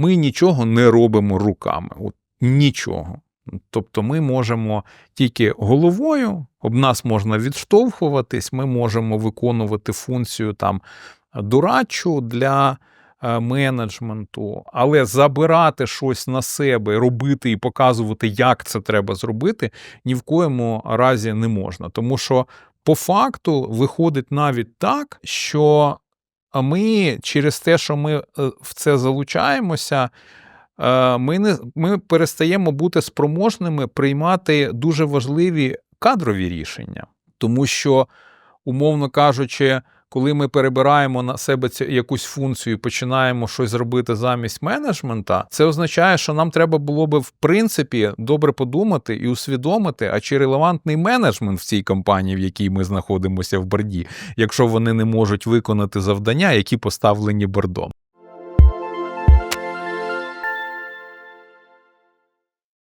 ми нічого не робимо руками. От нічого. Тобто ми можемо тільки головою, об нас можна відштовхуватись, ми можемо виконувати функцію там дорадчу для е, менеджменту, але забирати щось на себе, робити і показувати, як це треба зробити, ні в коєму разі не можна. Тому що по факту виходить навіть так, що ми через те, що ми е, в це залучаємося, е, ми, не, ми перестаємо бути спроможними приймати дуже важливі кадрові рішення. Тому що, умовно кажучи, коли ми перебираємо на себе цю якусь функцію і починаємо щось робити замість менеджмента, це означає, що нам треба було би в принципі добре подумати і усвідомити, а чи релевантний менеджмент в цій компанії, в якій ми знаходимося в борді, якщо вони не можуть виконати завдання, які поставлені бордом.